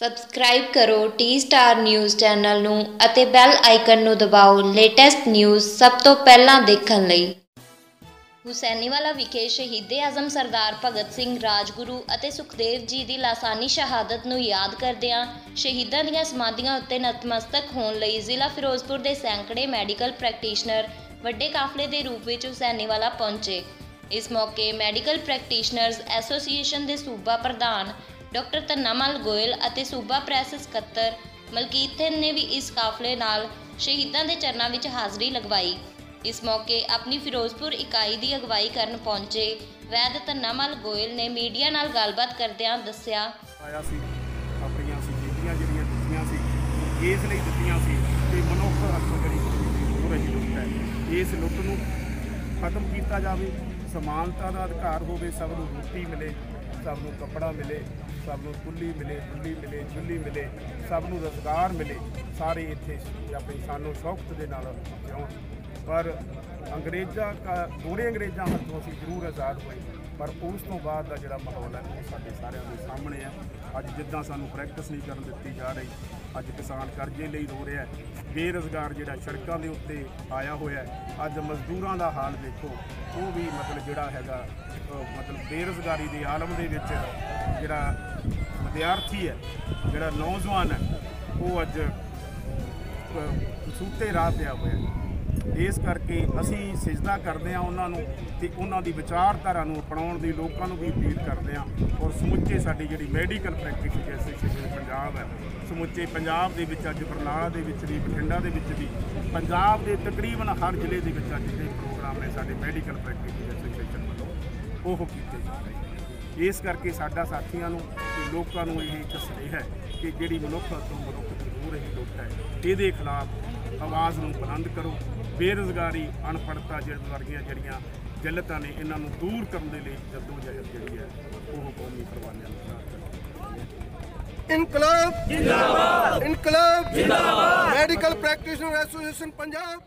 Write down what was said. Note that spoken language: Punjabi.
ਸਬਸਕ੍ਰਾਈਬ ਕਰੋ ਟੀ ਸਟਾਰ ਨਿਊਜ਼ ਚੈਨਲ ਨੂੰ ਅਤੇ ਬੈਲ ਆਈਕਨ ਨੂੰ ਦਬਾਓ ਲੇਟੈਸਟ ਨਿਊਜ਼ ਸਭ ਤੋਂ ਪਹਿਲਾਂ ਦੇਖਣ ਲਈ। ਹੁਸੈਨੀਵਾਲਾ ਵਿਖੇ ਸ਼ਹੀਦੇ ਆਜ਼ਮ ਸਰਦਾਰ ਭਗਤ ਸਿੰਘ ਰਾਜਗੁਰੂ ਅਤੇ ਸੁਖਦੇਵ ਜੀ ਦੀ ਲਾਸਾਨੀ ਸ਼ਹਾਦਤ ਨੂੰ ਯਾਦ ਕਰਦਿਆਂ ਸ਼ਹੀਦਾਂ ਦੀਆਂ ਸਮਾਧੀਆਂ ਉੱਤੇ ਨਤਮਸਤਕ ਹੋਣ ਲਈ ਜ਼ਿਲ੍ਹਾ ਫਿਰੋਜ਼ਪੁਰ ਦੇ ਸੈਂਕੜੇ ਮੈਡੀਕਲ ਪ੍ਰੈਕਟੀਸ਼ਨਰ ਵੱਡੇ ਕਾਫਲੇ ਦੇ ਰੂਪ ਵਿੱਚ ਹੁਸੈਨੀਵਾਲਾ ਪਹੁੰਚੇ। ਇਸ ਮੌਕੇ ਮੈਡੀਕਲ ਪ੍ਰੈਕਟੀਸ਼ਨਰਜ਼ ਐਸੋਸੀਏਸ਼ਨ ਦੇ ਸੂਬਾ ਪ੍ਰਧਾਨ ਡਾਕਟਰ ਤੰਨਾਮਲ ਗੋਇਲ ਅਤੇ ਸੂਬਾ ਪ੍ਰੈਸ ਸਕੱਤਰ ਮਲਕੀਤ ਸਿੰਘ ਨੇ ਵੀ ਇਸ ਕਾਫਲੇ ਨਾਲ ਸ਼ਹੀਦਾਂ ਦੇ ਚਰਨਾਂ ਵਿੱਚ ਹਾਜ਼ਰੀ ਲਗਵਾਈ। ਇਸ ਮੌਕੇ ਆਪਣੀ ਫਿਰੋਜ਼ਪੁਰ ਇਕਾਈ ਦੀ ਅਗਵਾਈ ਕਰਨ ਪਹੁੰਚੇ ਵੈਦ ਤੰਨਾਮਲ ਗੋਇਲ ਨੇ ਮੀਡੀਆ ਨਾਲ ਗੱਲਬਾਤ ਕਰਦਿਆਂ ਦੱਸਿਆ, ਆਇਆ ਸੀ, ਆਪਣੀਆਂ ਸੀ ਜਿਹੜੀਆਂ ਜਿਹੜੀਆਂ ਦਿੱਤੀਆਂ ਸੀ, ਇਸ ਲਈ ਦਿੱਤੀਆਂ ਸੀ ਕਿ ਮਨੁੱਖ ਹੱਥੋਂ ਜਿਹੜੀ ਹੋ ਰਹੀ ਲੁੱਟ ਹੈ, ਇਸ ਲੁੱਟ ਨੂੰ ਖਤਮ ਕੀਤਾ ਜਾਵੇ। ਸਮਾਨਤਾ ਦਾ ਅਧਿਕਾਰ ਹੋਵੇ, ਸਭ ਨੂੰ ਰੋਟੀ ਮਿਲੇ, ਸਭ ਨੂੰ ਕੱਪੜਾ ਮਿਲੇ, ਸਭ ਨੂੰ ਕੁੱਲੀ ਮਿਲੇ ਦੁੱਲੀ ਮਿਲੇ ਜੁੱਲੀ ਮਿਲੇ, ਸਭ ਨੂੰ ਰੋਜ਼ਗਾਰ ਮਿਲੇ, ਸਾਰੇ ਇੱਥੇ ਆਪਣੀ ਸਾਨੂੰ ਸ਼ੌਕਤ ਦੇ ਨਾਲ ਜਿਉਣ। ਪਰ ਅੰਗਰੇਜ਼ਾਂ ਦਾ ਦੋਰੇ ਅੰਗਰੇਜ਼ਾਂ ਹੱਥੋਂ ਅਸੀਂ ਜ਼ਰੂਰ ਆਜ਼ਾਦ ਹੋਏ। ਪਰ ਉਸ ਤੋਂ ਬਾਅਦ ਦਾ ਜਿਹੜਾ ਮਾਹੌਲ ਹੈ, ਉਹ ਸਾਡੇ ਸਾਰਿਆਂ ਦੇ ਸਾਹਮਣੇ ਆ ਅੱਜ ਜਿੱਦਾਂ ਸਾਨੂੰ ਪ੍ਰੈਕਟਿਸ ਨਹੀਂ ਕਰਨ ਦਿੱਤੀ ਜਾ ਰਹੀ, ਅੱਜ ਕਿਸਾਨ ਕਰਜ਼ੇ ਲਈ ਰੋ ਰਿਹਾ ਹੈ। ਬੇਰੁਜ਼ਗਾਰ ਜਿਹੜਾ ਸੜਕਾਂ ਦੇ ਉੱਤੇ ਆਇਆ ਹੋਇਆ ਹੈ, ਅੱਜ ਮਜ਼ਦੂਰਾਂ ਦਾ ਹਾਲ ਦੇਖੋ ਉਹ ਵੀ ਮਤਲਬ ਜਿਹੜਾ ਹੈਗਾ ਮਤਲਬ ਬੇਰੁਜ਼ਗਾਰੀ ਦੇ ਆਲਮ ਦੇ ਵਿੱਚ ਜਿਹੜਾ ਵਿਦਿਆਰਥੀ ਹੈ, ਜਿਹੜਾ ਨੌਜਵਾਨ ਹੈ, ਉਹ ਅੱਜ ਸੂਤੇ ਰਾਹ ਪਿਆ ਹੋਇਆ ਹੈ। ਇਸ ਕਰਕੇ ਅਸੀਂ ਸਿਜਦਾ ਕਰਦੇ ਹਾਂ ਉਹਨਾਂ ਨੂੰ ਤੇ ਉਹਨਾਂ ਦੀ ਵਿਚਾਰਧਾਰਾ ਨੂੰ ਅਪਣਾਉਣ ਦੀ, ਲੋਕਾਂ ਨੂੰ ਵੀ ਅਪੀਲ ਕਰਦੇ ਹਾਂ। ਔਰ ਸਮੁੱਚੇ ਸਾਡੀ ਜਿਹੜੀ ਮੈਡੀਕਲ ਪ੍ਰੈਕਟਿਸ ਐਸੋਸੀਏਸ਼ਨ ਪੰਜਾਬ ਹੈ, ਸਮੁੱਚੇ ਪੰਜਾਬ ਦੇ ਵਿੱਚ ਅੱਜ ਬਰਨਾਲਾ ਦੇ ਵਿੱਚ ਵੀ, ਬਠਿੰਡਾ ਦੇ ਵਿੱਚ ਵੀ, ਪੰਜਾਬ ਦੇ ਤਕਰੀਬਨ ਹਰ ਜ਼ਿਲ੍ਹੇ ਦੇ ਵਿੱਚ ਅੱਜ ਜਿਹੜੇ ਪ੍ਰੋਗਰਾਮ ਨੇ ਸਾਡੇ ਮੈਡੀਕਲ ਪ੍ਰੈਕਟਿਸ ਐਸੋਸੀਏਸ਼ਨ ਵੱਲੋਂ ਉਹ ਕੀਤੇ ਜਾ ਰਹੇ ਨੇ। ਇਸ ਕਰਕੇ ਸਾਡਾ ਸਾਥੀਆਂ ਨੂੰ ਤੇ ਲੋਕਾਂ ਨੂੰ ਇਹ ਇੱਕ ਸੁਨੇਹਾ ਹੈ ਕਿ ਜਿਹੜੀ ਮਨੁੱਖ ਤੋਂ ਮਨੁੱਖ ਦੀ ਹੋ ਰਹੀ ਲੁੱਟ ਹੈ, ਇਹਦੇ ਖਿਲਾਫ ਆਵਾਜ਼ ਨੂੰ ਬੁਲੰਦ ਕਰੋ। ਬੇਰੁਜ਼ਗਾਰੀ ਅਨਪੜ੍ਹਤਾ ਜਿਹੜੀਆਂ ਵਰਗੀਆਂ ਜਿਹੜੀਆਂ ਜਿਲਤਾਂ ਨੇ ਇਹਨਾਂ ਨੂੰ ਦੂਰ ਕਰਨ ਦੇ ਲਈ ਜਦੋਜਹਿਦ ਜਿਹੜੀ ਹੈ ਉਹ ਕੌਮੀ ਕੁਰਬਾਨੀਆਂ ਨੂੰ ਇਨਕਲਾਬ। ਜਿੰਦਾਬਾਦ। ਇਨਕਲਾਬ। ਜਿੰਦਾਬਾਦ। Medical practitioner association Punjab.